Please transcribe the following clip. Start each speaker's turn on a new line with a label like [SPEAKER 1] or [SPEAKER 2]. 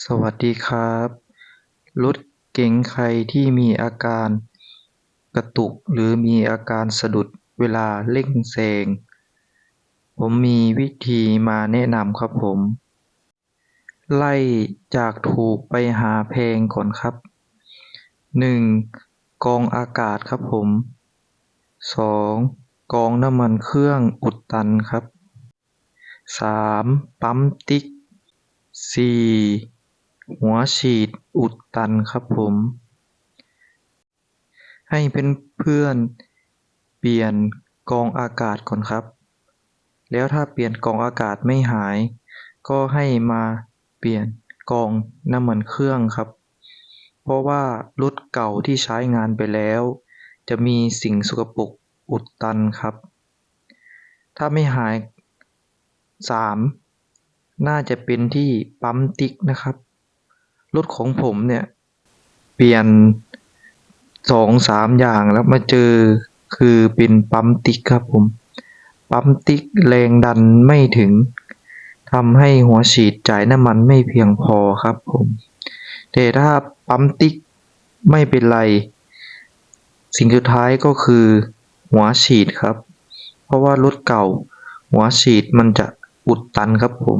[SPEAKER 1] สวัสดีครับ รถเก๋งใครที่มีอาการกระตุกหรือมีอาการสะดุดเวลาเร่งแซง ผมมีวิธีมาแนะนำครับผม ไล่จากถูกไปหาแพงก่อนครับหนึ่งกองอากาศครับผมสองกองน้ำมันเครื่องอุดตันครับสามปั๊มติ๊กสี่ หัวฉีดอุดตันครับผม ให้เพื่อนๆเปลี่ยนกองอากาศก่อนครับ แล้วถ้าเปลี่ยนกองอากาศไม่หาย ก็ให้มาเปลี่ยนกองน้ำมันเครื่องครับ เพราะว่ารถเก่าที่ใช้งานไปแล้ว จะมีสิ่งสกปรกอุดตันครับ ถ้าไม่หายสามน่าจะเป็นที่ปั๊มติ๊กนะครับ รถของผมเนี่ย เปลี่ยนสองสามอย่างแล้วมาเจอคือเป็นปั๊มติ๊กครับผม ปั๊มติ๊กแรงดันไม่ถึงทำให้หัวฉีดจ่ายน้ำมันไม่เพียงพอครับผม แต่ถ้าปั๊มติ๊กไม่เป็นไร สิ่งสุดท้ายก็คือหัวฉีดครับ เพราะว่ารถเก่า หัวฉีดมันจะอุดตันครับผม